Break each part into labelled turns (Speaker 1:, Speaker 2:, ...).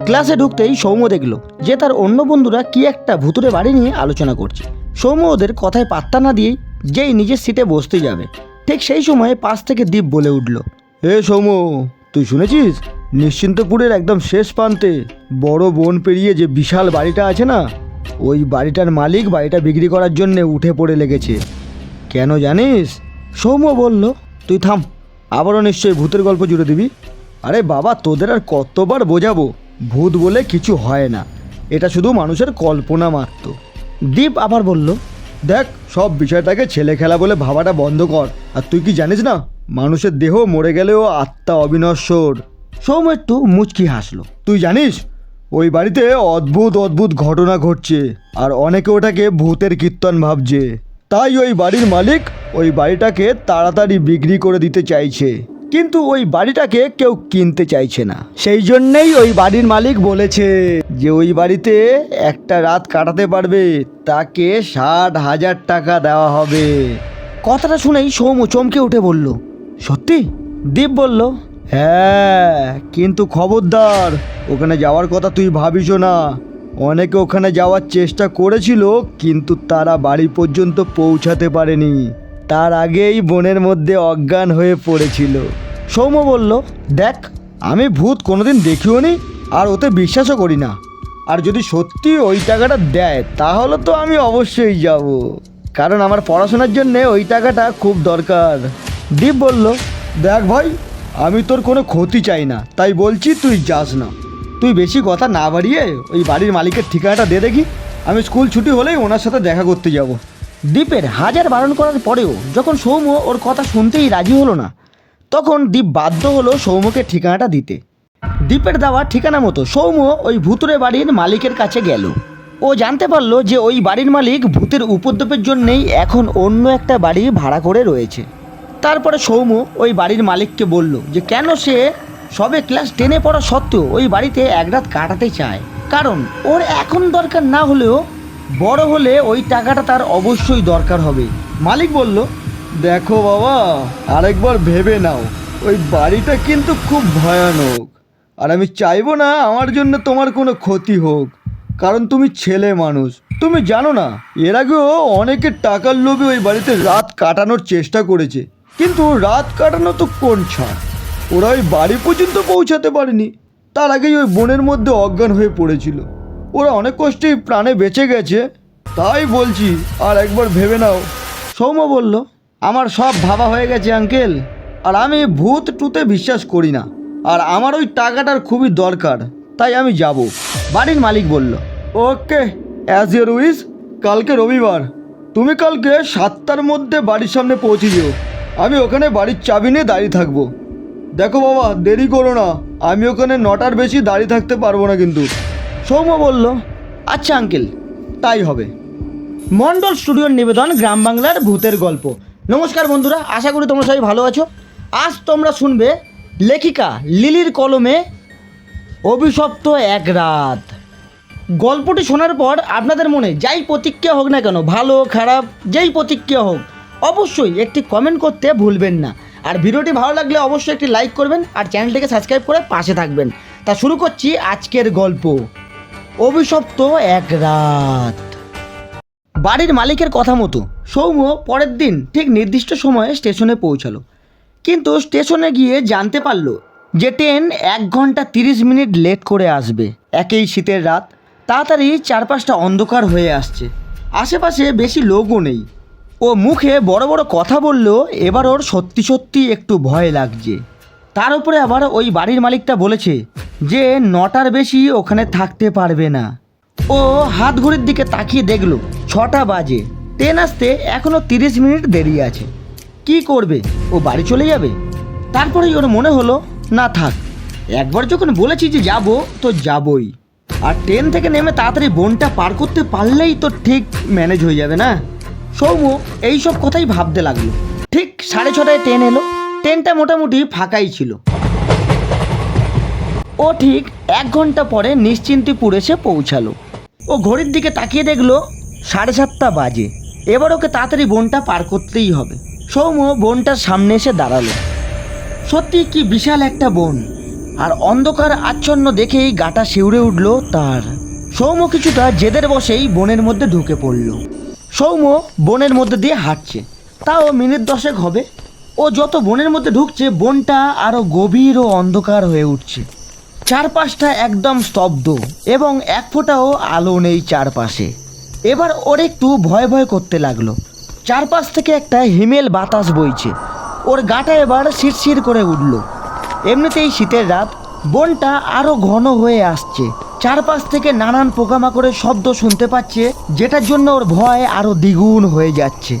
Speaker 1: ক্লাসে ঢুকতেই সৌম্য দেখল যে তার অন্য বন্ধুরা কি একটা ভুতুরে বাড়ি নিয়ে আলোচনা করছে। সৌম্য ওদের কথায় পাত্তা না দিয়েই যেই নিজের সিটে বসতে যাবে। ঠিক সেই সময় পাশ থেকে দ্বীপ বলে উঠল হে সৌম্য, তুই শুনেছিস? নিশ্চিন্তপুরের একদম শেষ প্রান্তে বড় বন পেরিয়ে যে বিশাল বাড়িটা আছে না, ওই বাড়িটার মালিক বাড়িটা বিক্রি করার জন্যে উঠে পড়ে লেগেছে। কেন জানিস? সৌম্য বলল, তুই থাম, আবারও নিশ্চয়ই ভূতের গল্প জুড়ে দিবি। আরে বাবা, তোদের আর কতবার বোঝাবো? ভূত বলে কিছু হয় না। এটা শুধু মানুষের কল্পনা মাত্র। দীপ আবার বলল, দেখ, সব বিষয়টাকে ছেলে খেলা বলে ভাবাটা বন্ধ কর। আর তুই কি জানিস না, মানুষের দেহ মরে গেলেও আত্মা অবিনশ্বর। একটু মুচকি হাসলো, তুই জানিস, ওই বাড়িতে অদ্ভুত অদ্ভুত ঘটনা ঘটছে, আর অনেকে ওটাকে ভূতের কীর্তন ভাবছে। তাই ওই বাড়ির মালিক ওই বাড়িটাকে তাড়াতাড়ি বিক্রি করে দিতে চাইছে। কিন্তু ওই বাড়িটাকে কেউ কিনতে চাইছে না। সেই জন্যেই ওই বাড়ির মালিক বলেছে যে ওই বাড়িতে একটা রাত কাটাতে পারবে, তাকে ষাট হাজার টাকা দেওয়া হবে। কথাটা শুনেই সৌম্য চমকে উঠে বলল, সত্যি? দীপ বলল হ্যাঁ কিন্তু খবরদার, ওখানে যাওয়ার কথা তুই ভাবিস না। অনেকে ওখানে যাওয়ার চেষ্টা করেছিল, কিন্তু তারা বাড়ি পর্যন্ত পৌঁছাতে পারেনি। তার আগেই বনের মধ্যে অজ্ঞান হয়ে পড়েছিল। সৌম্য বলল, দেখ, আমি ভূত কোনোদিন দেখিও নি আর ওতে বিশ্বাসও করি না। আর যদি সত্যি ওই টাকাটা দেয়, তাহলে তো আমি অবশ্যই যাব। কারণ আমার পড়াশোনার জন্য ওই টাকাটা খুব দরকার। দীপ বলল, দেখ ভাই, আমি তোর কোনো ক্ষতি চাই না। তাই বলছি তুই যাস না। তুই বেশি কথা না বাড়িয়ে ওই বাড়ির মালিকের ঠিকানাটা দে দেখি। আমি স্কুল ছুটি হলেই ওনার সাথে দেখা করতে যাব। দীপের হাজার বারণ করার পরেও যখন সৌম্য ওর কথা শুনতেই রাজি হলো না, তখন দীপ বাধ্য হলো সৌম্যকে ঠিকানাটা দিতে। দ্বীপের দেওয়া ঠিকানা মতো সৌম্য ওই ভূতুরে বাড়ির মালিকের কাছে গেল। ও জানতে পারল যে ওই বাড়ির মালিক ভূতের উপদ্রবের জন্যেই এখন অন্য একটা বাড়ি ভাড়া করে রয়েছে। তারপরে সৌম্য ওই বাড়ির মালিককে বলল যে কেন সে সবে ক্লাস টেনে পড়া সত্ত্বেও ওই বাড়িতে এক রাত কাটাতে চায়। কারণ ওর এখন দরকার না হলেও বড় হলে ওই টাকাটা তার অবশ্যই দরকার হবে। মালিক বলল, দেখো বাবা, আরেকবার ভেবে নাও, ওই বাড়িটা কিন্তু খুব ভয়ানক। আর আমি চাইব না আমার জন্য তোমার কোনো ক্ষতি হোক, কারণ তুমি ছেলে মানুষ। তুমি জানো না, এর আগেও অনেকে টাকার লোভে ওই বাড়িতে রাত কাটানোর চেষ্টা করেছে। কিন্তু রাত কাটানো তো কোন ছাড়? ওরা ওই বাড়ি পর্যন্ত পৌঁছাতে পারেনি। তার আগেই ওই বনের মধ্যে অজ্ঞান হয়ে পড়েছিল। ওরা অনেক কষ্টেই প্রাণে বেঁচে গেছে। তাই বলছি, আর একবার ভেবে নাও। সৌম্য বলল, আমার সব ভাবা হয়ে গেছে, আঙ্কেল। আর আমি ভূত টুতে বিশ্বাস করি না। আর আমার ওই টাকাটার খুবই দরকার। তাই আমি যাব। বাড়ির মালিক বলল, ওকে অ্যাজ ইউর উইস কালকে রবিবার। তুমি কালকে সাতটার মধ্যে বাড়ির সামনে পৌঁছে যেও। আমি ওখানে বাড়ির চাবি নিয়ে দাঁড়িয়ে থাকব। দেখো বাবা, দেরি করো না। আমি ওখানে নটার বেশি দাঁড়িয়ে থাকতে পারব না কিন্তু। সৌম্য বলল আচ্ছা আঙ্কেল, তাই হবে। মন্ডল স্টুডিওর নিবেদন গ্রাম বাংলার ভূতের গল্প। নমস্কার বন্ধুরা, আশা করি তোমরা সবাই ভালো আছো। আজ তোমরা শুনবে লেখিকা লিলির কলমে অভিশপ্ত এক রাত। গল্পটি শোনার পর আপনাদের মনে যাই প্রতিক্রিয়া হোক না কেন, ভালো, খারাপ, যেই প্রতিক্রিয়া হোক, অবশ্যই একটি কমেন্ট করতে ভুলবেন না। আর ভিডিওটি ভালো লাগলে অবশ্যই একটি লাইক করবেন আর চ্যানেলটিকে সাবস্ক্রাইব করে পাশে থাকবেন। তা শুরু করছি আজকের গল্প। অভিশপ্ত এক রাত। বাড়ির মালিকের কথা মতো সৌম্য পরের দিন ঠিক নির্দিষ্ট সময়ে স্টেশনে পৌঁছালো। কিন্তু স্টেশনে গিয়ে জানতে পারল যে ট্রেন এক ঘণ্টা তিরিশ মিনিট লেট করে আসবে। একেই শীতের রাত, তাড়াতাড়ি চারপাশটা অন্ধকার হয়ে আসছে। আশেপাশে বেশি লোকও নেই। ও মুখে বড় বড় কথা বললেও এবার ওর সত্যি সত্যি একটু ভয় লাগছে। তার উপরে আবার ওই বাড়ির মালিকটা বলেছে যে নটার বেশি ওখানে থাকতে পারবে না। ও হাত ঘড়ির দিকে তাকিয়ে দেখল, ছটা বাজে। ট্রেন আসতে এখনও তিরিশ মিনিট দেরি আছে। কি করবে? ও বাড়ি চলে যাবে? তারপরেই ওর মনে হলো, না থাক, একবার যখন বলেছি যে যাব, তো যাবই। আর ট্রেন থেকে নেমে তাড়াতাড়ি বনটা পার করতে পারলেই তো ঠিক ম্যানেজ হয়ে যাবে না। সৌম্য এইসব কথাই ভাবতে লাগল। ঠিক সাড়ে ছটায় ট্রেন এলো। ট্রেনটা মোটামুটি ফাঁকাই ছিল। ও ঠিক এক ঘণ্টা পরে নিশ্চিন্তিপুর এসে পৌঁছালো। ও ঘড়ির দিকে তাকিয়ে দেখল সাড়ে সাতটা বাজে। এবার ওকে তাড়াতাড়ি বোনটা পার করতেই হবে। সৌম্য বোনটার সামনে এসে দাঁড়াল। সত্যি কি বিশাল একটা বন। আর অন্ধকার আচ্ছন্ন দেখেই গাটা শিউরে উঠল তার। সৌম্য কিছুটা জেদের বসেই বনের মধ্যে ঢুকে পড়ল। সৌম্য বনের মধ্যে দিয়ে হাঁটছে। তাও মিনিট দশেক হবে। ও যত বনের মধ্যে ঢুকছে, বনটা আরও গভীর ও অন্ধকার হয়ে উঠছে। চারপাশটা একদম স্তব্ধ এবং এক ফোঁটাও আলো নেই চারপাশে। এবার ওর একটু ভয় ভয় করতে লাগল। চারপাশ থেকে একটা হিমেল বাতাস বইছে। ওর গাটা এবার শিরশির করে উঠল। এমনিতেই শীতের রাত, বনটা আরও ঘন হয়ে আসছে। চারপাশ থেকে নানান পোকামাকড়ের শব্দ শুনতে পাচ্ছে, যেটার জন্য ওর ভয় আরও দ্বিগুণ হয়ে যাচ্ছে।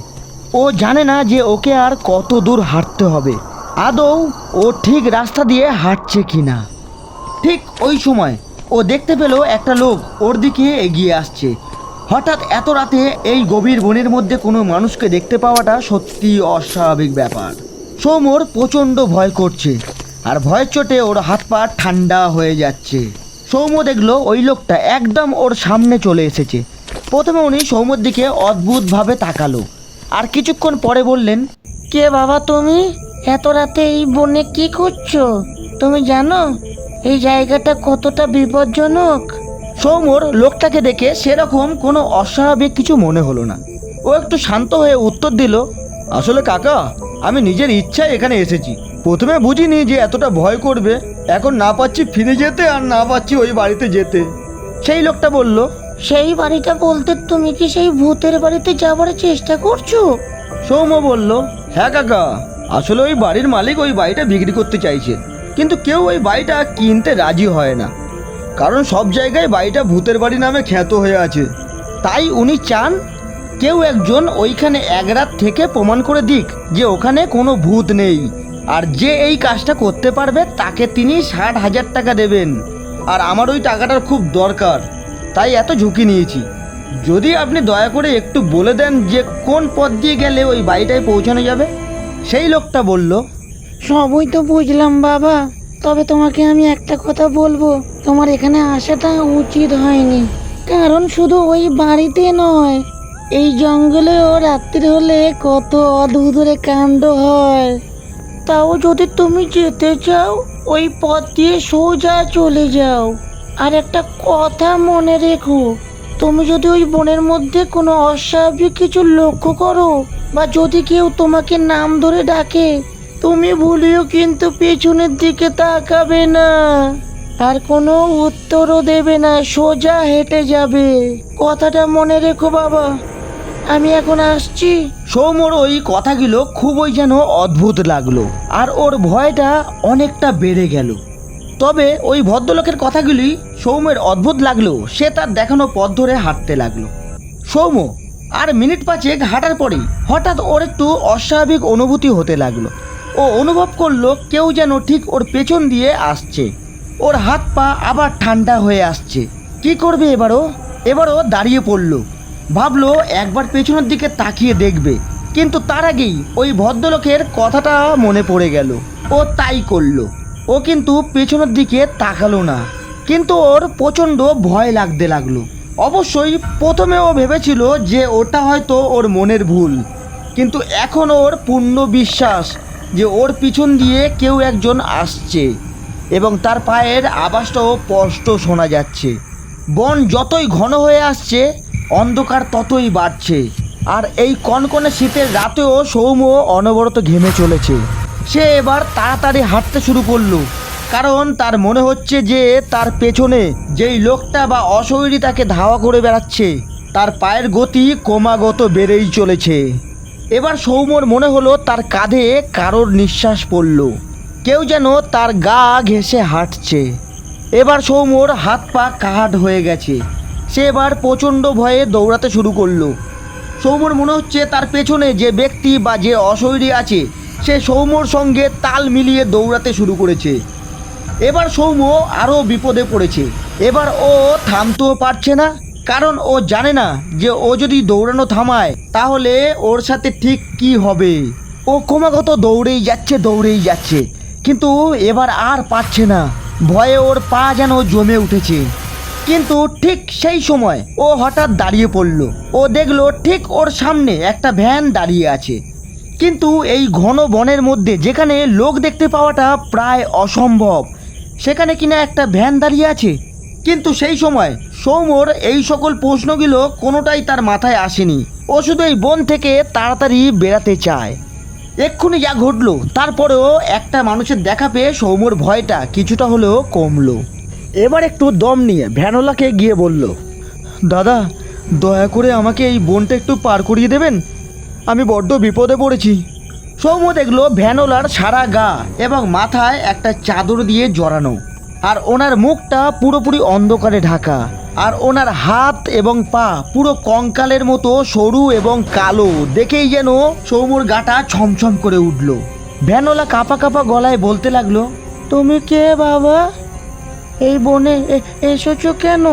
Speaker 1: ও জানে না যে ওকে আর কত দূর হাঁটতে হবে। আদৌ ও ঠিক রাস্তা দিয়ে হাঁটছে কি না ঠিক ওই সময় ও দেখতে পেল একটা লোক ওর দিকে এগিয়ে আসছে। হঠাৎ এত রাতে এই গভীর বনের মধ্যে কোনো মানুষকে দেখতে পাওয়াটা সত্যি অস্বাভাবিক ব্যাপার। সৌমর প্রচণ্ড ভয় করছে আর ভয়ের চোটে ওর হাত পা ঠান্ডা হয়ে যাচ্ছে। সৌম্য দেখল ওই লোকটা একদম ওর সামনে চলে এসেছে। প্রথমে উনি সৌম্যর দিকে অদ্ভুতভাবে তাকালো। আর কিছুক্ষণ পরে বললেন,
Speaker 2: কে বাবা তুমি? এত রাতে এই বনে কি করছ? তুমি জানো? এই জায়গাটা কতটা বিপজ্জনক?
Speaker 1: সৌমর লোকটাকে দেখে সেরকম কোনো অস্বাভাবিক কিছু মনে হলো না। ও একটু শান্ত হয়ে উত্তর দিল, আসলে কাকা, আমি নিজের ইচ্ছায় এখানে এসেছি। প্রথমে বুঝিনি যে এতটা ভয় করবে, এখন না পাচ্ছি ফিরে যেতে আর না পাচ্ছি ওই বাড়িতে যেতে। সেই লোকটা বলল
Speaker 2: সেই বাড়িটা বলতে তুমি কি সেই ভূতের বাড়িতে যাবার চেষ্টা করছ?
Speaker 1: সৌম্য বলল হ্যাঁ কাকা, আসলে ওই বাড়ির মালিক ওই বাড়িটা বিক্রি করতে চাইছে। কিন্তু কেউ ওই বাড়িটা কিনতে রাজি হয় না। কারণ সব জায়গায় বাড়িটা ভূতের বাড়ি নামে খ্যাত হয়ে আছে। তাই উনি চান কেউ একজন ওইখানে এক রাত থেকে প্রমাণ করে দিক যে ওখানে কোনো ভূত নেই। আর যে এই কাজটা করতে পারবে তাকে তিনি ষাট হাজার টাকা দেবেন। আর আমার ওই টাকাটার খুব দরকার। তাই এত ঝুঁকি নিয়েছি। যদি আপনি দয়া করে একটু বলে দেন যে কোন পথ দিয়ে গেলে ওই বাড়িটায় পৌঁছানো যাবে? সেই লোকটা বলল,
Speaker 2: সবই তো বুঝলাম বাবা, তবে তোমাকে আমি একটা কথা বলব। তোমার এখানে আসাটা উচিত হয়নি। কারণ শুধু ওই বাড়িতে নয়, এই জঙ্গলেও রাত্রি হলে কত অদ্ভুতরে কাণ্ড হয়। তাও যদি তুমি যেতে চাও, ওই পথ দিয়ে সোজা চলে যাও। আর একটা কথা মনে রেখো, তুমি যদি ওই বনের মধ্যে কোনো অস্বাভাবিক কিছু লক্ষ্য করো বা যদি কেউ তোমাকে নাম ধরে ডাকে, তুমি ভুলিও কিন্তু পেছনের দিকে তাকাবে না। আর কোনো উত্তরও দেবে না, সোজা হেঁটে যাবে। কথাটা মনে রেখো বাবা, আমি এখন আসছি।
Speaker 1: সৌমর ওই কথাগুলো খুবই যেন অদ্ভুত লাগল, আর ওর ভয়টা অনেকটা বেড়ে গেল। তবে ওই ভদ্রলোকের কথাগুলি সৌমের অদ্ভুত লাগল, সে তার দেখানো পথ ধরে হাঁটতে লাগল। সৌম্য আর মিনিট পাঁচেক হাঁটার পরেই হঠাৎ ওর একটু অস্বাভাবিক অনুভূতি হতে লাগল। ও অনুভব করল কেউ যেন ঠিক ওর পেছন দিয়ে আসছে। ওর হাত পা আবার ঠান্ডা হয়ে আসছে। কি করবে এবারও এবারও দাঁড়িয়ে পড়ল। ভাবলো একবার পেছনের দিকে তাকিয়ে দেখবে। কিন্তু তার আগেই ওই ভদ্রলোকের কথাটা মনে পড়ে গেল। ও তাই করল। ও কিন্তু পেছনের দিকে তাকালো না। কিন্তু ওর প্রচণ্ড ভয় লাগতে লাগল। অবশ্যই প্রথমে ও ভেবেছিল যে ওটা হয়তো ওর মনের ভুল। কিন্তু এখন ওর পূর্ণ বিশ্বাস যে ওর পিছন দিয়ে কেউ একজন আসছে এবং তার পায়ের আওয়াজটাও স্পষ্ট শোনা যাচ্ছে। বন যতই ঘন হয়ে আসছে, অন্ধকার ততই বাড়ছে। আর এই কনকনে শীতের রাতেও সৌম্য অনবরত ঘেমে চলেছে। সে এবার তাড়াতাড়ি হাঁটতে শুরু করল। কারণ তার মনে হচ্ছে যে তার পেছনে যেই লোকটা বা অশরীরী তাকে ধাওয়া করে বেড়াচ্ছে, তার পায়ের গতি ক্রমাগত বেড়েই চলেছে। এবার সৌম্যর মনে হলো তার কাঁধে কারোর নিঃশ্বাস পড়ল। কেউ যেন তার গা ঘেঁষে হাঁটছে। এবার সৌম্যর হাত পা কাহাট হয়ে গেছে। সে এবার প্রচণ্ড ভয়ে দৌড়াতে শুরু করল। সৌম্যর মনে হচ্ছে তার পেছনে যে ব্যক্তি বা যে অশরীরী আছে সে সৌম্যর সঙ্গে তাল মিলিয়ে দৌড়াতে শুরু করেছে। এবার সৌম্য আরও বিপদে পড়েছে। এবার ও থামতেও পারছে না, কারণ ও জানে না যে ও যদি দৌড়ানো থামায়, তাহলে ওর সাথে ঠিক কি হবে। ও ক্রমাগত দৌড়েই যাচ্ছে দৌড়েই যাচ্ছে, কিন্তু এবার আর পারছে না। ভয়ে ওর পা যেন জমে উঠেছে। কিন্তু ঠিক সেই সময় ও হঠাৎ দাঁড়িয়ে পড়ল। ও দেখল ঠিক ওর সামনে একটা ভ্যান দাঁড়িয়ে আছে। কিন্তু এই ঘন বনের মধ্যে যেখানে লোক দেখতে পাওয়াটা প্রায় অসম্ভব, সেখানে কিনা একটা ভ্যান দাঁড়িয়ে আছে। কিন্তু সেই সময় সৌমর এই সকল প্রশ্নগুলো কোনোটাই তার মাথায় আসেনি। ও শুধু এই বন থেকে তাড়াতাড়ি বেরাতে চায়। এক্ষুনি যা ঘটলো, তারপরেও একটা মানুষের দেখা পেয়ে সৌমর ভয়টা কিছুটা হলেও কমলো। এবার একটু দম নিয়ে ভ্যানোলাকে গিয়ে বলল, দাদা, দয়া করে আমাকে এই বনটা একটু পার করিয়ে দেবেন? আমি বড্ড বিপদে পড়েছি। সৌম্য দেখল ভ্যানোলার সারা গা এবং মাথায় একটা চাদর দিয়ে জড়ানো। আর ওনার মুখটা পুরোপুরি অন্ধকারে ঢাকা। আর ওনার হাত এবং পা পুরো কঙ্কালের মতো সরু এবং কালো। দেখেই যেন সৌমুর গাটা ছমছম করে উঠল। ভ্যানোলা কাঁপা কাঁপা গলায় বলতে লাগল,
Speaker 2: তুমি কে বাবা? এই বনে এসেছ কেন?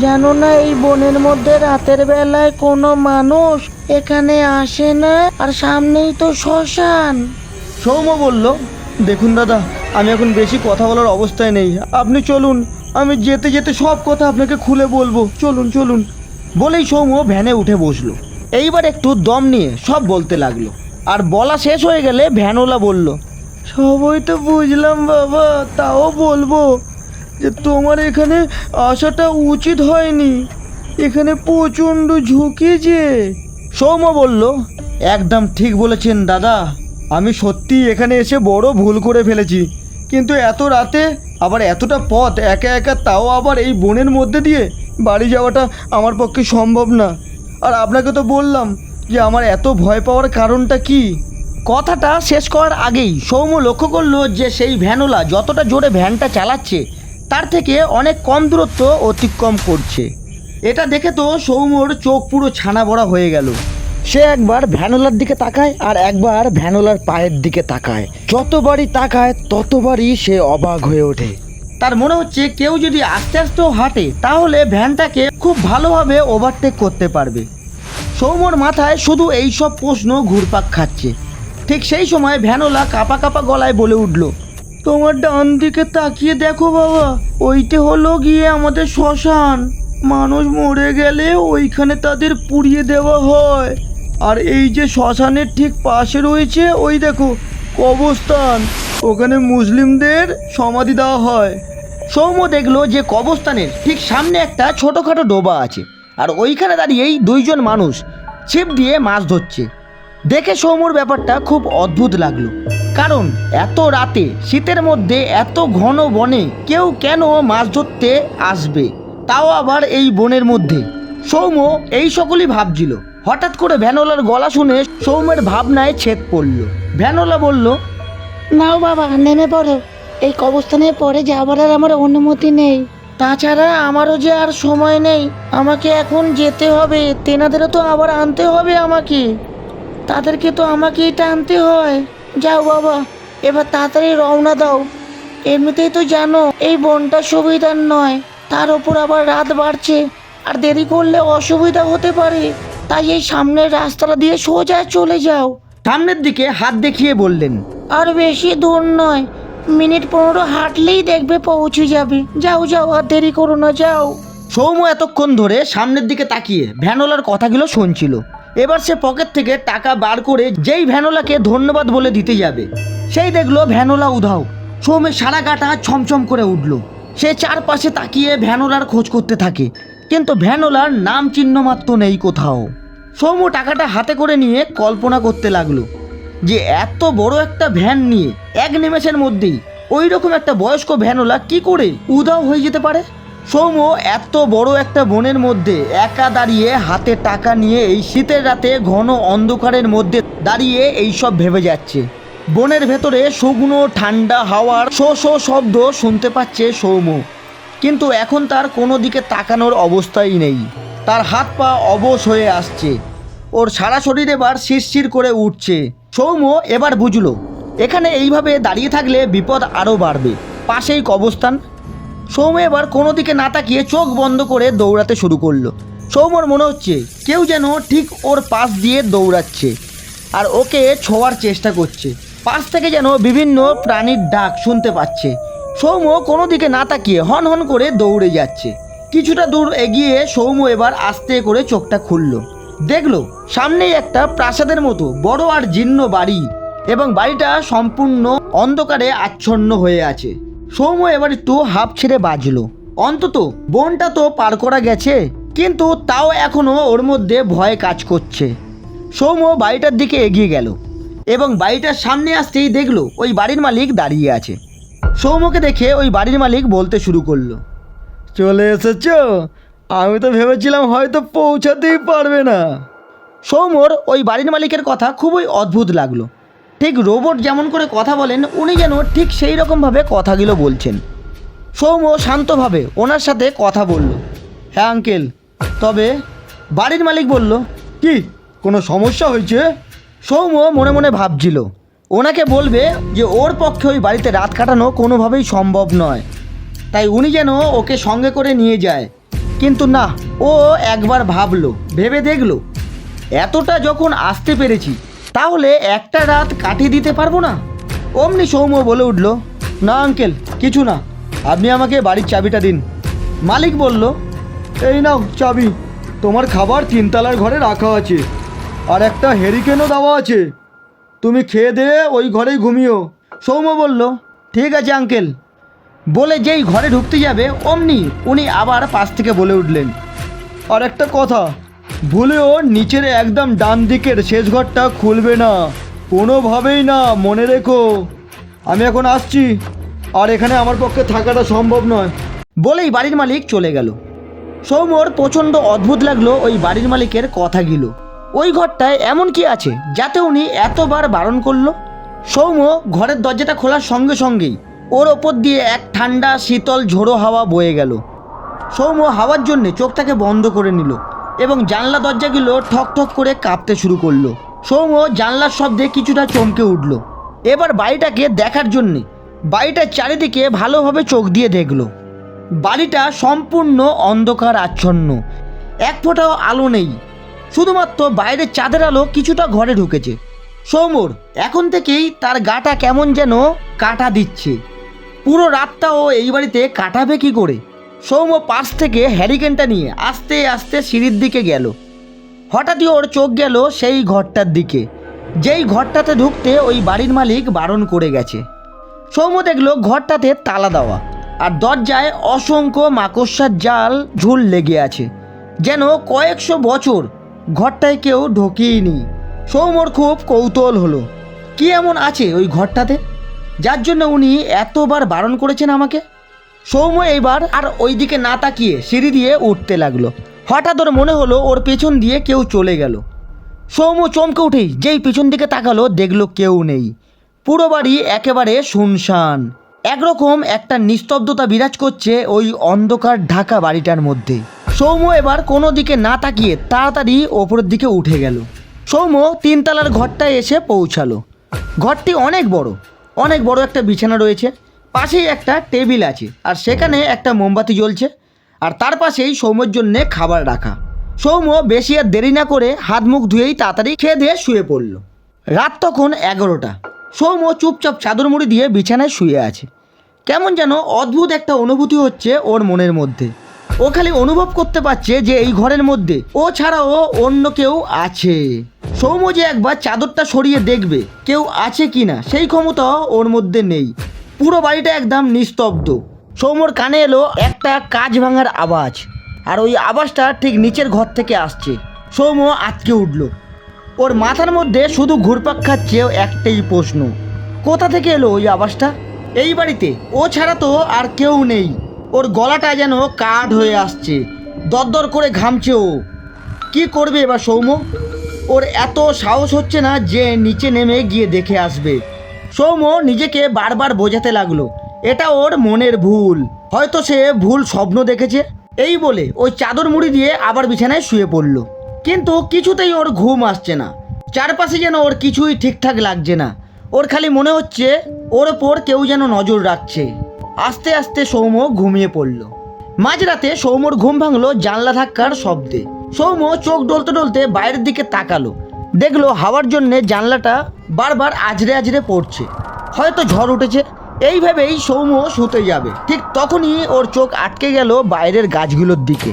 Speaker 2: জানো না এই বনের মধ্যে রাতের বেলায় কোনো মানুষ এখানে আসে না, আর সামনেই তো শ্মশান।
Speaker 1: সৌম্য বলল, দেখুন দাদা, আমি এখন বেশি কথা বলার অবস্থায় নেই। আপনি চলুন, আমি যেতে যেতে সব কথা আপনাকে খুলে বলব। চলুন চলুন। বলেই সৌম্য ভ্যানে উঠে বসল। এইবার একটু দম নিয়ে সব বলতে লাগল। আর বলা শেষ হয়ে গেলে ভ্যানোলা বলল, সবই তো বুঝলাম বাবা, তাও বলব যে তোমার এখানে আসাটা উচিত হয়নি। এখানে প্রচণ্ড ঝুঁকি যে। সৌম্য বলল, একদম ঠিক বলেছেন, দাদা। আমি সত্যি এখানে এসে বড় ভুল করে ফেলেছি। কিন্তু এত রাতে আবার এতটা পথ একা একা, তাও আবার এই বনের মধ্যে দিয়ে বাড়ি যাওয়াটা আমার পক্ষে সম্ভব না। আর আপনাকে তো বললাম যে আমার এত ভয় পাওয়ার কারণটা কি? কথাটা শেষ করার আগেই সৌম্য লক্ষ্য করল যে সেই ভ্যানোলা যতটা জোরে ভ্যানটা চালাচ্ছে, তার থেকে অনেক কম দূরত্ব অতিক্রম করছে। এটা দেখে তো সৌম্যর চোখ পুরো ছানা বড়া হয়ে গেল। সে একবার ভ্যানোলার দিকে তাকায় আর একবার ভ্যানোলার পায়ের দিকে তাকায়। যতবারই তাকায়, ততবারই সে অবাক হয়ে ওঠে। তার মনে হচ্ছে কেউ যদি আস্তে আস্তেও হাঁটে, তাহলে ভ্যানটাকে খুব ভালোভাবে ওভারটেক করতে পারবে। সৌম্যর মাথায় শুধু এই সব প্রশ্ন ঘুরপাক খাচ্ছে। ঠিক সেই সময় ভ্যানোলা কাপা কাপা গলায় বলে উঠল, তোমার ডান দিকে তাকিয়ে দেখো বাবা ওইতে হলো গিয়ে আমাদের শ্মশান। মানুষ মরে গেলে ওইখানে তাদের পুড়িয়ে দেওয়া হয়। আর এই যে শ্মশানের ঠিক পাশে রয়েছে ওই দেখো, কবরস্থান। ওখানে মুসলিমদের সমাধি দেওয়া হয়। সৌম্য দেখল যে কবরস্থানের ঠিক সামনে একটা ছোটোখাটো ডোবা আছে, আর ওইখানে দাঁড়িয়েই দুইজন মানুষ ছিপ দিয়ে মাছ ধরছে। দেখে সৌম্যর ব্যাপারটা খুব অদ্ভুত লাগল, কারণ এত রাতে শীতের মধ্যে এত ঘন বনে কেউ কেন মাছ ধরতে আসবে, তাও আবার এই বনের মধ্যে। সৌম্য এই সকলই ভাবছিল। হঠাৎ করে ভ্যানোলার গলা শুনে সৌম্যের ভাবনায় ছেদ পড়ল। ভ্যানোলা বলল,
Speaker 2: নাও বাবা, নেমে পড়ো। এই কবরস্থানে পরে যাবার আর আমার অনুমতি নেই। তাছাড়া আমারও যে আর সময় নেই। আমাকে এখন যেতে হবে। তেনাদেরও তো আবার আনতে হবে আমাকে। তাদেরকে তো আমাকেই টানতে হয়। যাও বাবা, এবার তাড়াতাড়ি রওনা দাও। এমনিতেই তো জানো, এই বনটা সুবিধার নয়। তার ওপর আবার রাত বাড়ছে। আর দেরি করলে অসুবিধা হতে পারে। তাই এই সামনের রাস্তাটা দিয়ে সোজা চলে যাও।
Speaker 1: সামনের দিকে হাত দেখিয়ে বললেন
Speaker 2: আর বেশি দূর নয় মিনিট পনেরো হাঁটলেই দেখবে পৌঁছে যাবে। যাও যাও আর দেরি করো না যাও।
Speaker 1: সৌম্য এতক্ষণ ধরে সামনের দিকে তাকিয়ে ভ্যানোলার কথাগুলো শুনছিল। এবার সে পকেট থেকে টাকা বার করে যেই ভ্যানোলাকে ধন্যবাদ বলে দিতে যাবে সেই দেখল ভ্যানোলা উধাও। সৌম্যের সারা গাটা ছমছম করে উঠল। সে চারপাশে তাকিয়ে ভ্যানোলার খোঁজ করতে থাকে কিন্তু ভ্যানোলার নাম চিহ্ন মাত্র নেই কোথাও। সৌম্য টাকাটা হাতে করে নিয়ে কল্পনা করতে লাগল যে এত বড় একটা ভ্যান নিয়ে এক নিমেষের মধ্যেই ওই রকম একটা বয়স্ক ভ্যানোলা কি করে উধাও হয়ে যেতে পারে? সৌম্য এত বড় একটা বনের মধ্যে একা দাঁড়িয়ে হাতে টাকা নিয়ে এই শীতের রাতে ঘন অন্ধকারের মধ্যে দাঁড়িয়ে এই সব ভেবে যাচ্ছে। বনের ভেতরে শুকনো, ঠান্ডা হাওয়ার শো শো শব্দ শুনতে পাচ্ছে সৌম্য। কিন্তু এখন তার কোনো দিকে তাকানোর অবস্থাই নেই। তার হাত পা অবশ হয়ে আসছে। ওর সারা শরীর এবার শিরশির করে উঠছে। সৌম্য এবার বুঝলো, এখানে এইভাবে দাঁড়িয়ে থাকলে বিপদ আরও বাড়বে। পাশেই কবস্থান সৌম্য এবার কোনো দিকে না তাকিয়ে চোখ বন্ধ করে দৌড়াতে শুরু করল। সৌম্যর মনে হচ্ছে কেউ যেন ঠিক ওর পাশ দিয়ে দৌড়াচ্ছে আর ওকে ছোঁয়ার চেষ্টা করছে। পাশ থেকে যেন বিভিন্ন প্রাণীর ডাক শুনতে পাচ্ছে। সৌম্য কোনো দিকে না তাকিয়ে হন হন করে দৌড়ে যাচ্ছে। কিছুটা দূর এগিয়ে সৌম্য এবার আস্তে করে চোখটা খুলল। দেখল, সামনেই একটা প্রাসাদের মতো বড় আর জীর্ণ বাড়ি এবং বাড়িটা সম্পূর্ণ অন্ধকারে আচ্ছন্ন হয়ে আছে। সৌম্য এবার একটু হাফ ছেড়ে বাজলো। অন্তত বোনটা তো পার করা গেছে, কিন্তু তাও এখনও ওর মধ্যে ভয় কাজ করছে। সৌম্য বাড়িটার দিকে এগিয়ে গেল এবং বাড়িটার সামনে আসতেই দেখল ওই বাড়ির মালিক দাঁড়িয়ে আছে। সৌম্যকে দেখে ওই বাড়ির মালিক বলতে শুরু করল চলে এসেছ? আমি তো ভেবেছিলাম হয়তো পৌঁছাতেই পারবে না। সৌম্যর ওই বাড়ির মালিকের কথা খুবই অদ্ভুত লাগল। ঠিক রোবট যেমন করে কথা বলেন উনি যেন ঠিক সেই রকমভাবে কথাগুলো বলছেন। সৌম্য শান্তভাবে ওনার সাথে কথা বলল। হ্যাঁ আঙ্কেল। তবে বাড়ির মালিক বলল কি? কোনো সমস্যা হয়েছে? সৌম্য মনে মনে ভাবছিল। ওনাকে বলবে যে ওর পক্ষে ওই বাড়িতে রাত কাটানো কোনোভাবেই সম্ভব নয়। তাই উনি যেন ওকে সঙ্গে করে নিয়ে যায়। কিন্তু না, ও একবার ভাবলো, ভেবে দেখল, এতটা যখন আসতে পেরেছি, তাহলে একটা রাত কাটিয়ে দিতে পারব না? অমনি সৌম্য বলে উঠল, না আঙ্কেল, কিছু না, আপনি আমাকে বাড়ির চাবিটা দিন। মালিক বলল, এই নাও চাবি, তোমার খাবার তিনতলার ঘরে রাখা আছে, আর একটা হেরিকেনও দেওয়া আছে। তুমি খেয়ে দিয়ে ওই ঘরেই ঘুমিও। সৌম্য বলল, ঠিক আছে আঙ্কেল। বলে যেই ঘরে ঢুকতে যাবে, অমনি উনি আবার পাশ থেকে বলে উঠলেন, আর একটা কথা, ভুলেও নিচের একদম ডান দিকের শেষ ঘরটা খুলবে না। কোনোভাবেই না, মনে রেখো। আমি এখন আসছি, আর এখানে আমার পক্ষে থাকাটা সম্ভব নয়। বলেই বাড়ির মালিক চলে গেল। সৌম্যর প্রচণ্ড অদ্ভুত লাগল ওই বাড়ির মালিকের কথাগুলো। ওই ঘরটায় এমন কি আছে, যাতে উনি এতবার বারণ করল? সৌম্য ঘরের দরজাটা খোলার সঙ্গে সঙ্গেই ওর ওপর দিয়ে এক ঠান্ডা, শীতল, ঝোড়ো হাওয়া বয়ে গেল। সৌম্য হাওয়ার জন্যে চোখটাকে বন্ধ করে নিল এবং জানলা দরজাগুলো ঠক ঠক করে কাঁপতে শুরু করল। সৌম্য জানলার শব্দে কিছুটা চমকে উঠল। এবার বাড়িটাকে দেখার জন্যে বাড়িটার চারিদিকে ভালোভাবে চোখ দিয়ে দেখল। বাড়িটা সম্পূর্ণ অন্ধকার আচ্ছন্ন। এক ফোঁটাও আলো নেই। শুধুমাত্র বাইরের চাঁদের আলো কিছুটা ঘরে ঢুকেছে। সৌমর এখন থেকেই তার গাটা কেমন যেন কাটা দিচ্ছে। পুরো রাতটা ও এই বাড়িতে কাটাবে কি করে? সৌম্য পাশ থেকে হ্যারিকেনটা নিয়ে আস্তে আস্তে সিঁড়ির দিকে গেল। হঠাৎই ওর চোখ গেল সেই ঘরটার দিকে। যেই ঘরটাতে ঢুকতে ওই বাড়ির মালিক বারণ করে গেছে। সৌম্য দেখল ঘরটাতে তালা দেওয়া আর দরজায় অসংখ্য মাকড়সার জাল, ঝুল লেগে আছে। যেন কয়েকশো বছর ঘরটায় কেউ ঢোকেইনি। সৌম্যর খুব কৌতূহল হলো। কি এমন আছে ওই ঘরটাতে? যার জন্য উনি এতবার বারণ করেছেন আমাকে। সৌম্য এইবার আর ওই দিকে না তাকিয়ে সিঁড়ি দিয়ে উঠতে লাগল। হঠাৎ ওর মনে হলো ওর পেছন দিয়ে কেউ চলে গেল। সৌম্য চমকে উঠেই যেই পেছন দিকে তাকালো দেখল কেউ নেই। পুরো বাড়ি একেবারে শুনশান। একরকম একটা নিস্তব্ধতা বিরাজ করছে ওই অন্ধকার ঢাকা বাড়িটার মধ্যে। সৌম্য এবার কোনো দিকে না তাকিয়ে তাড়াতাড়ি ওপরের দিকে উঠে গেল। সৌম্য তিনতলার ঘরটায় এসে পৌঁছালো। ঘরটি অনেক বড়। অনেক বড় একটা বিছানা রয়েছে, পাশেই একটা টেবিল আছে, আর সেখানে একটা মোমবাতি জ্বলছে, আর তার পাশেই সৌম্যর জন্যে খাবার রাখা। সৌম্য বেশি আর দেরি না করে হাত মুখ ধুয়েই তাড়াতাড়ি খেয়ে দিয়ে শুয়ে পড়ল। রাত তখন এগারোটা। সৌম্য চুপচাপ চাদর মুড়ি দিয়ে বিছানায় শুয়ে আছে। কেমন যেন অদ্ভুত একটা অনুভূতি হচ্ছে ওর মনের মধ্যে। ও খালি অনুভব করতে পারছে যে এই ঘরের মধ্যে ও ছাড়াও অন্য কেউ আছে। সৌম্য যে একবার চাদরটা সরিয়ে দেখবে, কেউ আছে কি না, সেই ক্ষমতা ওর মধ্যে নেই। পুরো বাড়িটা একদম নিস্তব্ধ। সৌম্যর কানে এলো একটা কাজ ভাঙার আওয়াজ। আর ওই আওয়াজটা ঠিক নিচের ঘর থেকে আসছে। সৌম্য আটকে উঠল। ওর মাথার মধ্যে শুধু ঘুরপাক খাচ্ছে একটাই প্রশ্ন। কোথা থেকে এলো ওই আওয়াজটা? এই বাড়িতে? ও ছাড়া তো আর কেউ নেই। ওর গলাটা যেন কাঠ হয়ে আসছে। দরদর করে ঘামছে ও। কি করবে এবার সৌম্য? ওর এত সাহস হচ্ছে না যে নিচে নেমে গিয়ে দেখে আসবে। সৌম্য নিজেকে বারবার বোঝাতে লাগল। এটা ওর মনের ভুল। হয়তো সে ভুল স্বপ্ন দেখেছে। এই বলে ওই চাদর মুড়ি দিয়ে আবার বিছানায় শুয়ে পড়ল। কিন্তু কিছুতেই ওর ঘুম আসছে না। চারপাশে যেন ওর কিছুই ঠিকঠাক লাগছে না। ওর খালি মনে হচ্ছে ওর ওপর কেউ যেন নজর রাখছে। আস্তে আস্তে সৌম্য ঘুমিয়ে পড়ল। মাঝরাতে সৌম্যর ঘুম ভাঙলো জানলা ধাক্কার শব্দে। সৌম্য চোখ ডলতে ডলতে বাইরের দিকে তাকালো। দেখল হাওয়ার জন্যে জানলাটা বারবার আজরে আজরে পড়ছে। হয়তো ঝড় উঠেছে। এইভাবেই সৌম্য শুতে যাবে। ঠিক তখনই ওর চোখ আটকে গেল বাইরের গাছগুলোর দিকে।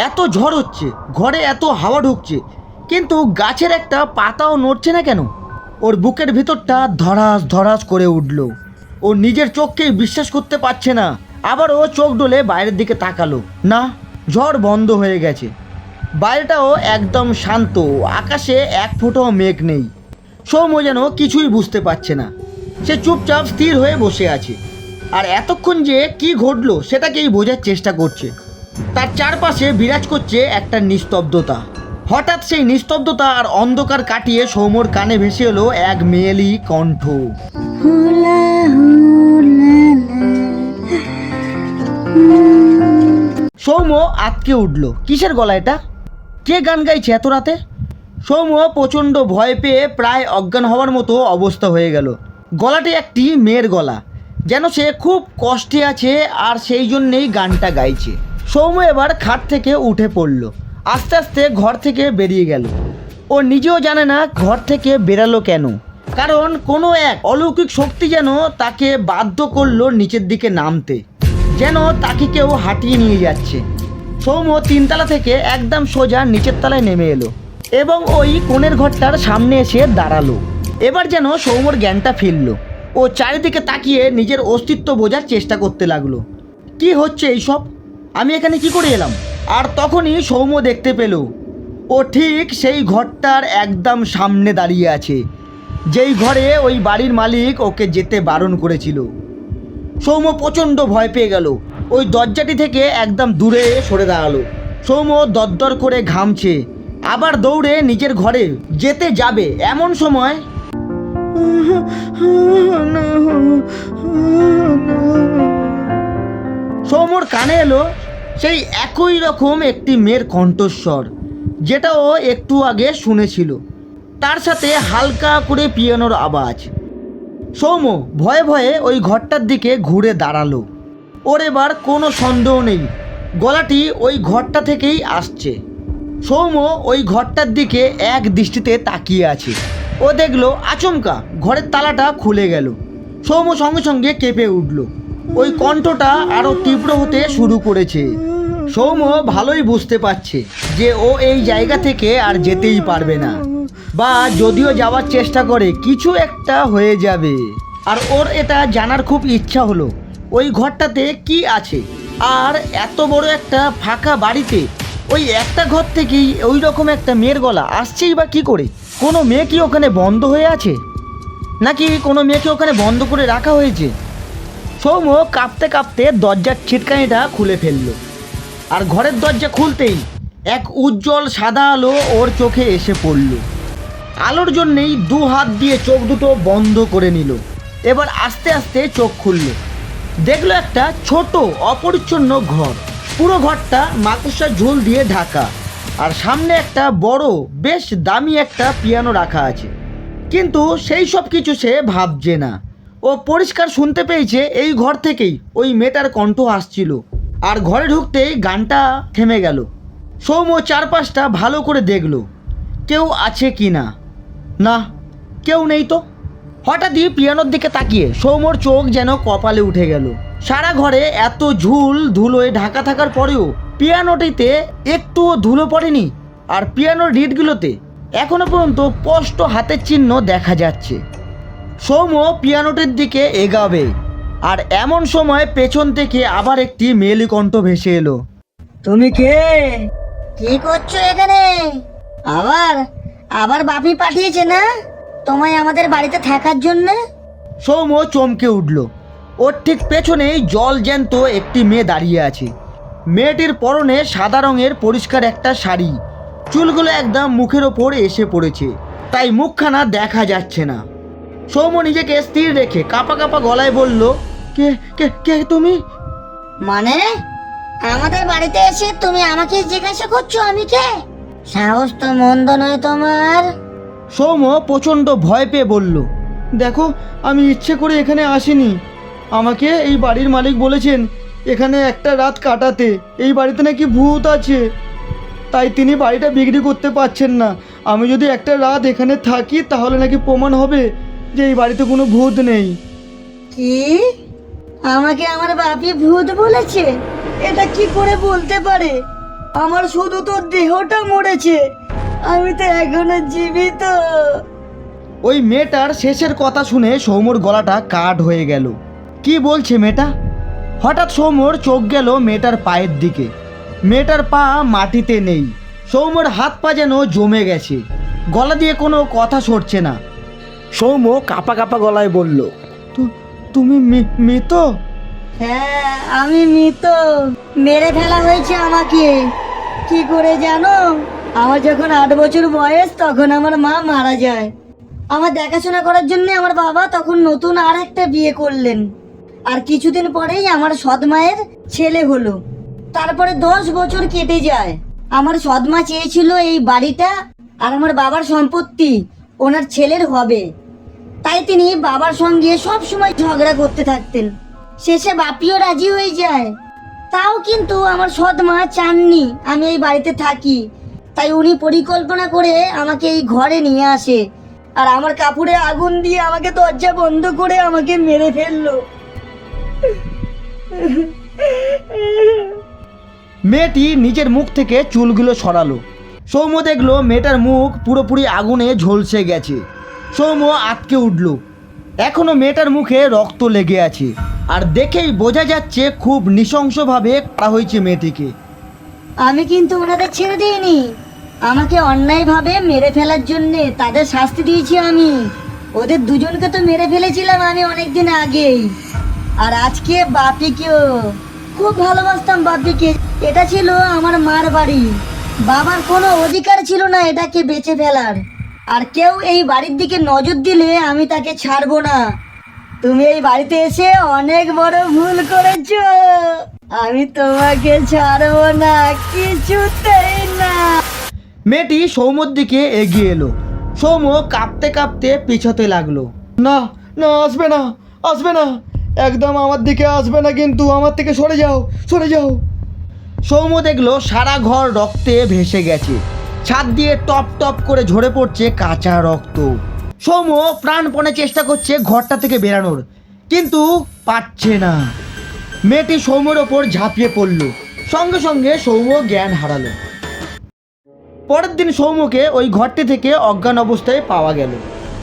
Speaker 1: এত ঝড় হচ্ছে, ঘরে এত হাওয়া ঢুকছে, কিন্তু গাছের একটা পাতাও নড়ছে না কেন? ওর বুকের ভিতরটা ধরাস ধরাস করে উঠল। ও নিজের চোখকেই বিশ্বাস করতে পারছে না। আবার ও চোখ ডলে বাইরের দিকে তাকালো। না, ঝড় বন্ধ হয়ে গেছে। বাইরেটাও একদম শান্ত আকাশে এক ফোঁটাও মেঘ নেই। সৌম্য যেন কিছুই বুঝতে পারছে না। সে চুপচাপ স্থির হয়ে বসে আছে। আর এতক্ষণ যে কি ঘটলো সেটাকেই বোঝার চেষ্টা করছে। তার চারপাশে বিরাজ করছে একটা নিস্তব্ধতা। হঠাৎ সেই নিস্তব্ধতা আর অন্ধকার কাটিয়ে সৌম্যর কানে ভেসে এলো এক মেয়েলি কণ্ঠ। সৌম্য আতকে উঠল। কিসের গলা এটা? কে গান গাইছে এত রাতে? সৌম্য প্রচণ্ড ভয় পেয়ে প্রায় অজ্ঞান হওয়ার মতো অবস্থা হয়ে গেল। গলাটি একটি মেয়ের গলা, যেন সে খুব কষ্টে আছে আর সেই জন্যেই গানটা গাইছে। সৌম্য এবার খাট থেকে উঠে পড়ল, আস্তে আস্তে ঘর থেকে বেরিয়ে গেল। ও নিজেও জানে না ঘর থেকে বেরালো কেন, কারণ কোনো এক অলৌকিক শক্তি যেন তাকে বাধ্য করল নিচের দিকে নামতে, যেন তাকে কেউ হাঁটিয়ে নিয়ে যাচ্ছে। সৌম্য তিনতলা থেকে একদম সোজা নিচের তলায় নেমে এলো এবং ওই কোণের ঘরটার সামনে এসে দাঁড়াল। এবার যেন সৌম্যর জ্ঞানটা ফিরল। ও চারিদিকে তাকিয়ে নিজের অস্তিত্ব বোঝার চেষ্টা করতে লাগল। কি হচ্ছে এইসব? আমি এখানে কি করে এলাম? আর তখনই সৌম্য দেখতে পেল, ও ঠিক সেই ঘরটার একদম সামনে দাঁড়িয়ে আছে, যেই ঘরে ওই বাড়ির মালিক ওকে যেতে বারণ করেছিল। সৌম্য প্রচণ্ড ভয় পেয়ে গেল। ওই দরজাটি থেকে একদম দূরে সরে দাঁড়াল। সৌম্য দরদর করে ঘামছে। আবার দৌড়ে নিজের ঘরে যেতে যাবে এমন সময় সৌম্যর কানে এলো সেই একই রকম একটি মেয়ের কণ্ঠস্বর যেটা ও একটু আগে শুনেছিল। তার সাথে হালকা করে পিয়ানোর আওয়াজ। সৌম্য ভয়ে ভয়ে ওই ঘরটার দিকে ঘুরে দাঁড়াল। ওর এবার কোনো সন্দেহ নেই। গলাটি ওই ঘরটা থেকেই আসছে। সৌম্য ওই ঘরটার দিকে এক দৃষ্টিতে তাকিয়ে আছে। ও দেখল আচমকা ঘরের তালাটা খুলে গেল। সৌম্য সঙ্গে সঙ্গে কেঁপে উঠল। ওই কণ্ঠটা আরও তীব্র হতে শুরু করেছে। সৌম্য ভালোই বুঝতে পারছে যে ও এই জায়গা থেকে আর যেতেই পারবে না। বা যদিও যাওয়ার চেষ্টা করে, কিছু একটা হয়ে যাবে। আর ওর এটা জানার খুব ইচ্ছা হলো। ওই ঘরটাতে কি আছে? আর এত বড় একটা ফাঁকা বাড়িতে ওই একটা ঘর থেকেই ওই রকম একটা মেয়ের গলা আসছেই বা কি করে? কোনো মেয়ে কি ওখানে বন্ধ হয়ে আছে? নাকি কোনো মেয়েকে ওখানে বন্ধ করে রাখা হয়েছে? সৌম্য কাঁপতে কাঁপতে দরজার ছিটকানিটা খুলে ফেলল। আর ঘরের দরজা খুলতেই এক উজ্জ্বল সাদা আলো ওর চোখে এসে পড়ল। আলোর জন্যেই দু হাত দিয়ে চোখ দুটো বন্ধ করে নিল। এবার আস্তে আস্তে চোখ খুলল। দেখল একটা ছোট অপরিচ্ছন্ন ঘর। পুরো ঘরটা মাকুসা ঝোল দিয়ে ঢাকা। আর সামনে একটা বড়, বেশ দামি একটা পিয়ানো রাখা আছে। কিন্তু সেই সব কিছু সে ভাবছে না। ও পরিষ্কার শুনতে পেয়েছে এই ঘর থেকেই ওই মেয়েটার কণ্ঠ আসছিল। আর ঘরে ঢুকতেই গানটা থেমে গেল। সৌম্য চারপাশটা ভালো করে দেখল। কেউ আছে কি না? না, কেউ নেই তো। হঠাৎই পিয়ানোর দিকে তাকিয়ে সৌম্যর চোখ যেন কপালে উঠে গেল। সারা ঘরে এত ঝুল ধুলোয় ঢাকা থাকার পরেও পিয়ানোটিতে একটুও ধুলো পড়েনি আর পিয়ানোর রিডগুলোতে এখনও পর্যন্ত স্পষ্ট হাতের চিহ্ন দেখা যাচ্ছে। সৌম্য পিয়ানোটির দিকে এগাবে আর এমন সময় পেছন থেকে আবার একটি মেয়েলি কণ্ঠ ভেসে এলো।
Speaker 2: তুমি কে? কি করছ এখানে? আবার? আবার বাপি পাঠিয়েছে না? তোমায় আমাদের বাড়িতে থাকার জন্য?
Speaker 1: সৌম্য চমকে উঠল। ওর ঠিক পেছনেই জল জ্যান্ত একটি মেয়ে দাঁড়িয়ে আছে। মেয়েটির পরনে সাদা রঙের পরিষ্কার একটা শাড়ি। চুলগুলো একদম মুখের ওপর এসে পড়েছে। তাই মুখখানা দেখা যাচ্ছে না। সৌম্য নিজেকে স্থির রেখে কাপা কাপা গলায় বলল কে কে কে তুমি?
Speaker 2: মানে? আমাদের বাড়িতে এসে তুমি আমাকে জিজ্ঞাসা করছ আমি কে? সাহস তো মন্দ নয় তোমার।
Speaker 1: সৌম্য প্রচণ্ড ভয় পেয়ে বলল, দেখো, আমি ইচ্ছে করে এখানে আসিনি। আমাকে এই বাড়ির মালিক বলেছেন, এখানে একটা রাত কাটাতে। এই বাড়িতে নাকি ভূত আছে। তাই তিনি বাড়িটা বিক্রি করতে পারছেন না। আমি যদি একটা রাত এখানে থাকি, তাহলে নাকি প্রমাণ হবে যে এই বাড়িতে কোনো ভূত নেই।
Speaker 2: কি? আমাকে আমার বাপি ভূত বলেছে? এটা কি করে বলতে পারে? আমার শুধু তো দেহটা মরেছে। আমি তো এখনও জীবিত।
Speaker 1: ওই মেয়েটার শেষের কথা শুনে সৌম্যর গলাটা কাঠ হয়ে গেল। কি বলছে মেয়েটা? হঠাৎ সৌম্যর চোখ গেল মেয়েটার পায়ের দিকে। মেয়েটার পা মাটিতে নেই। সৌম্যর হাত পা যেন জমে গেছে। গলা দিয়ে কোনো কথা সরছে না। সৌম্য কাপা কাপা গলায় বলল তুমি মৃত?
Speaker 3: হ্যাঁ আমি মৃত। মেরে ফেলা হয়েছে আমাকে। কি করে জানো? আমার যখন আট বছর বয়স, তখন আমার মা মারা যায়। আমার দেখাশোনা করার জন্য আমার বাবা তখন নতুন আর একটা বিয়ে করলেন। আর কিছুদিন পরেই আমার সৎমায়ের ছেলে হলো। তারপরে দশ বছর কেটে যায়। আমার সৎমা চেয়েছিল এই বাড়িটা আর আমার বাবার সম্পত্তি ওনার ছেলের হবে। তাই তিনি বাবার সঙ্গে সব সময় ঝগড়া করতে থাকতেন। শেষে বাপিও রাজি হয়ে যায়। তাও কিন্তু আমার সৎ মা চাননি আমি এই বাড়িতে থাকি। তাই উনি পরিকল্পনা করে আমাকে এই ঘরে নিয়ে আসে। আর আমার কাপড়ে আগুন দিয়ে আমাকে দরজা বন্ধ করে আমাকে মেরে ফেলল।
Speaker 1: মেয়েটি নিজের মুখ থেকে চুলগুলো সরালো। সৌম্য দেখল মেয়েটার মুখ পুরোপুরি আগুনে ঝলসে গেছে। সৌম্য আটকে উঠল। এখনও মেয়েটার মুখে রক্ত লেগে আছে। আর দেখেই বোঝা যাচ্ছে খুব নৃশংসভাবে করা হয়েছে মেয়েটিকে।
Speaker 3: আমি কিন্তু ওনাদের ছেড়ে দিইনি। আমাকে অন্যায়ভাবে মেরে ফেলার জন্য তাদের শাস্তি দিয়েছি আমি। ওদের দুজনকে তো মেরে ফেলেছিলাম আমি অনেকদিন আগেই। আর আজকে বাপিকেও। খুব ভালোবাসতাম বাপিকে। এটা ছিল আমার মার বাড়ি। বাবার কোনো অধিকার ছিল না এটাকে বেঁচে ফেলার। আর কেউ এই বাড়ির দিকে নজর দিলে আমি তাকে ছাড়বো না। তুমি এই বাড়িতে এসে অনেক বড় ভুল করেছ। আমি তোমাকে ছাড়বো না, কিছুতেই না।
Speaker 1: মেয়েটি সৌম্যর দিকে এগিয়ে এলো। সৌম্য কাঁপতে কাঁপতে পিছতে লাগল। না না, আসবে না আসবে না। একদম আমার দিকে আসবে না কিন্তু, আমার থেকে সরে যাও সরে যাও। সৌম্য দেখল সারা ঘর রক্তে ভেসে গেছে। ছাদ দিয়ে টপ টপ করে ঝরে পড়ছে কাঁচা রক্ত। সৌম্য প্রাণপণে চেষ্টা করছে ঘরটা থেকে বেরানোর, কিন্তু পাচ্ছে না। মেয়েটি সৌম্যর ওপর ঝাঁপিয়ে পড়ল। সঙ্গে সঙ্গে সৌম্য জ্ঞান হারালো। পরের দিন সৌম্যকে ওই ঘরটি থেকে অজ্ঞান অবস্থায় পাওয়া গেল।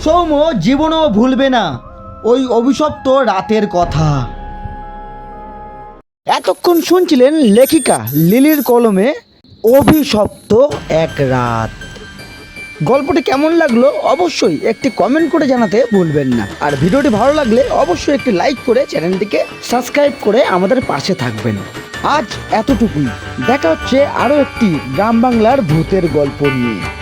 Speaker 1: সৌম্য জীবনও ভুলবে না। ওই অভিশপ্ত রাতের কথা। এতক্ষণ শুনছিলেন লেখিকা লিলির কলমে অভিশপ্ত এক রাত। গল্পটি কেমন লাগল অবশ্যই একটি কমেন্ট করে জানাতে ভুলবেন না। আর ভিডিওটি ভালো লাগলে অবশ্যই একটি লাইক করে চ্যানেলটিকে সাবস্ক্রাইব করে আমাদের পাশে থাকবেন। আজ এতটুকুই। দেখা হচ্ছে আরও একটি গ্রাম বাংলার ভূতের গল্প নিয়ে।